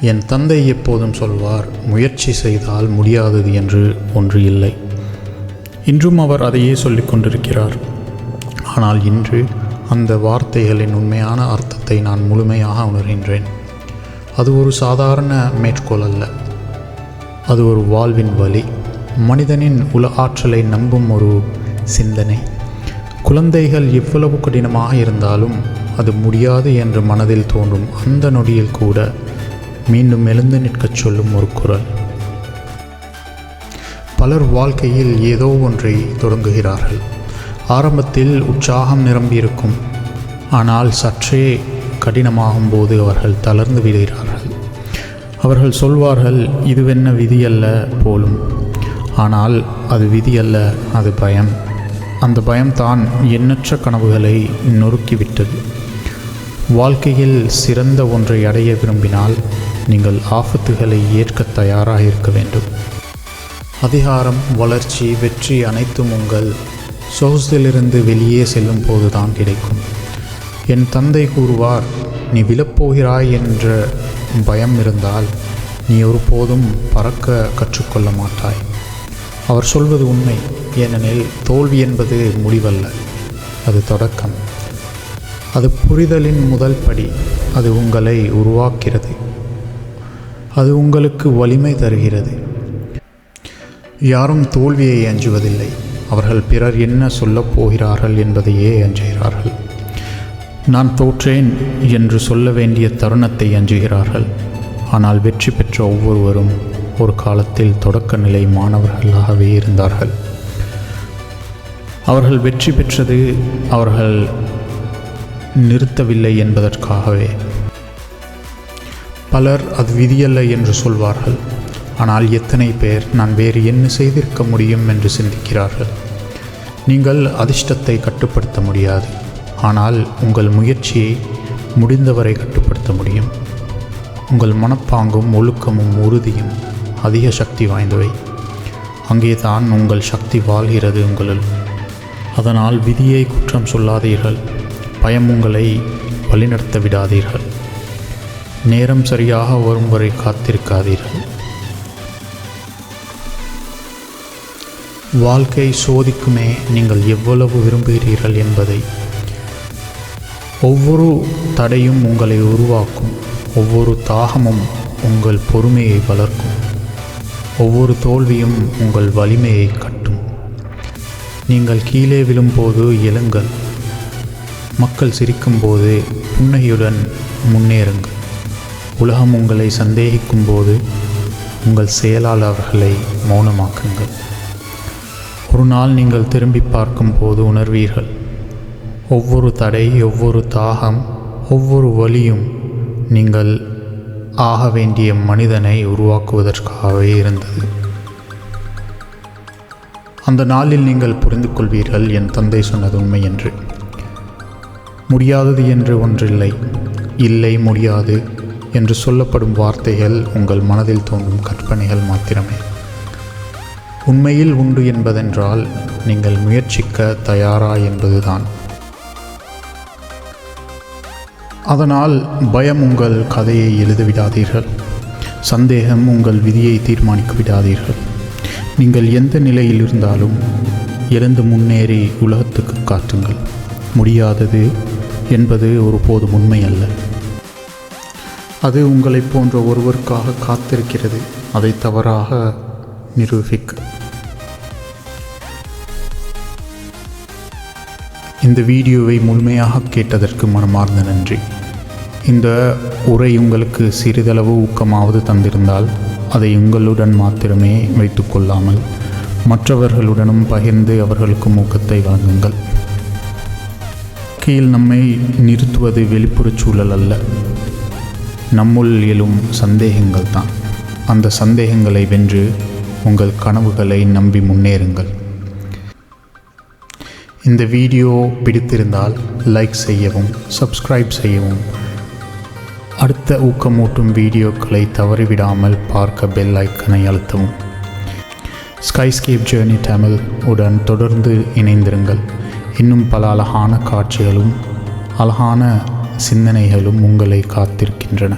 என் தந்தை எப்போதும் சொல்வார் முயற்சி செய்தால் முடியாதது என்று ஒன்று இல்லை. இன்றும் அவர் அதையே சொல்லிக் கொண்டிருக்கிறார். ஆனால் இன்று அந்த வார்த்தைகளின் உண்மையான அர்த்தத்தை நான் முழுமையாக உணர்கின்றேன். அது ஒரு சாதாரண மேற்கோள் அல்ல. அது ஒரு வாழ்வின் வழி. மனிதனின் உல ஆற்றலை நம்பும் ஒரு சிந்தனை. குழந்தைகள் எவ்வளவு கடினமாக இருந்தாலும் அது முடியாது என்று மனதில் தோன்றும் அந்த நொடியில் கூட மீண்டும் எழுந்து நிற்கச் சொல்லும் ஒரு குரல். பலர் வாழ்க்கையில் ஏதோ ஒன்றை தொடங்குகிறார்கள். ஆரம்பத்தில் உற்சாகம் நிரம்பியிருக்கும். ஆனால் சற்றே கடினமாகும் போது அவர்கள் தளர்ந்து விடுகிறார்கள். அவர்கள் சொல்வார்கள் இதுவென்ன விதியல்ல? போலும். ஆனால் அது விதியல்ல அது பயம். அந்த பயம்தான் எண்ணற்ற கனவுகளை நொறுக்கிவிட்டது. வாழ்க்கையில் சிறந்த ஒன்றை அடைய விரும்பினால் நீங்கள் ஆபத்துகளை ஏற்க தயாராக இருக்க வேண்டும். அதிகாரம் வளர்ச்சி வெற்றி அனைத்தும் உங்கள் சொகுசிலிருந்து வெளியே செல்லும் போதுதான் கிடைக்கும். என் தந்தை கூறுவார் நீ விழப்போகிறாய் என்ற பயம் இருந்தால் நீ ஒருபோதும் பறக்க கற்றுக்கொள்ள மாட்டாய். அவர் சொல்வது உண்மை ஏனெனில் தோல்வி என்பது முடிவல்ல அது தொடக்கம். அது புரிதலின் முதல் படி. அது உங்களை உருவாக்கிறது. அது உங்களுக்கு வலிமை தருகிறது. யாரும் தோல்வியை அஞ்சுவதில்லை அவர்கள் பிறர் என்ன சொல்லப் போகிறார்கள் என்பதையே அஞ்சுகிறார்கள் நான் தோற்றேன் என்று சொல்ல வேண்டிய தருணத்தை அஞ்சுகிறார்கள் ஆனால் வெற்றி பெற்ற ஒவ்வொருவரும் ஒரு காலத்தில் தொடக்க நிலை மாணவர்களாகவே இருந்தார்கள். அவர்கள் வெற்றி பெற்றது அவர்கள் நிறுத்தவில்லை என்பதற்காகவே. பலர் அது விதியல்ல என்று சொல்வார்கள். ஆனால் எத்தனை பேர் நான் வேறு என்ன செய்திருக்க முடியும் என்று சிந்திக்கிறார்கள். நீங்கள் அதிர்ஷ்டத்தை கட்டுப்படுத்த முடியாது. ஆனால் உங்கள் முயற்சியை முடிந்தவரை கட்டுப்படுத்த முடியும். உங்கள் மனப்பாங்கும் ஒழுக்கமும் உறுதியும் அதிக சக்தி வாய்ந்தவை. அங்கே தான் உங்கள் சக்தி வாழ்கிறது உங்களில் அதனால் விதியை குற்றம் சொல்லாதீர்கள். பயம் உங்களை வழிநடத்த விடாதீர்கள். நேரம் சரியாக வரும் வரை காத்திருக்காதீர்கள். வாழ்க்கை சோதிக்குமே நீங்கள் எவ்வளவு விரும்புகிறீர்கள் என்பதை. ஒவ்வொரு தடையும் உங்களை உருவாக்கும். ஒவ்வொரு தாகமும் உங்கள் பொறுமையை வளர்க்கும். ஒவ்வொரு தோல்வியும் உங்கள் வலிமையை கட்டும். நீங்கள் கீழே விழும்போது எழுங்கள் மக்கள் சிரிக்கும்போது புன்னகையுடன் முன்னேறுங்கள். உலகம் உங்களை சந்தேகிக்கும் போது உங்கள் செயலால் அவர்களை மௌனமாக்குங்கள். ஒரு நாள் நீங்கள் திரும்பி பார்க்கும்போது உணர்வீர்கள். ஒவ்வொரு தடை ஒவ்வொரு தாகம் ஒவ்வொரு வழியும் நீங்கள் ஆக வேண்டிய மனிதனை உருவாக்குவதற்காகவே இருந்தது. அந்த நாளில் நீங்கள் புரிந்து கொள்வீர்கள் என் தந்தை சொன்னது உண்மை என்று. முடியாதது என்று ஒன்றில்லை. இல்லை முடியாது என்று சொல்லப்படும் வார்த்தைகள் உங்கள் மனதில் தோன்றும் கற்பனைகள் மாத்திரமே. உண்மையில் உண்டு என்பதென்றால் நீங்கள் முயற்சிக்க தயாரா என்பதுதான். அதனால் பயம் உங்கள் கதையை எழுதவிடாதீர்கள். சந்தேகம் உங்கள் விதியை தீர்மானிக்க விடாதீர்கள் நீங்கள் எந்த நிலையில் இருந்தாலும் எழுந்து முன்னேறி உலகத்துக்கு காட்டுங்கள் முடியாதது என்பது ஒருபோதும் உண்மை அல்ல. அது உங்களைப் போன்ற ஒருவருக்காக காத்திருக்கிறது. அதை தவறாக நிரூபிக்க. இந்த வீடியோவை முழுமையாக கேட்டதற்கு மனமார்ந்த நன்றி. இந்த உரை உங்களுக்கு சிறிதளவு ஊக்கமாவது தந்திருந்தால் அதை உங்களுடன் மாத்திரமே வைத்துக்கொள்ளாமல் மற்றவர்களுடனும் பகிர்ந்து அவர்களுக்கும் ஊக்கத்தை வழங்குங்கள். கீழ் நம்மை நிறுத்துவது வெளிப்புறச் சூழல் அல்ல. நம்முள் எழும் சந்தேகங்கள் தான். அந்த சந்தேகங்களை வென்று உங்கள் கனவுகளை நம்பி முன்னேறுங்கள். இந்த வீடியோ பிடித்திருந்தால் லைக் செய்யவும் சப்ஸ்கிரைப் செய்யவும். அடுத்த ஊக்கமூட்டும் வீடியோக்களை தவறிவிடாமல் பார்க்க பெல் ஐக்கனை அழுத்தவும். ஸ்கைஸ்கேப் ஜேர்னி தமிழ் உடன் தொடர்ந்து இணைந்திருங்கள். இன்னும் பல அழகான காட்சிகளும் அழகான சிந்தனைகளும் உங்களை காத்திருக்கின்றன.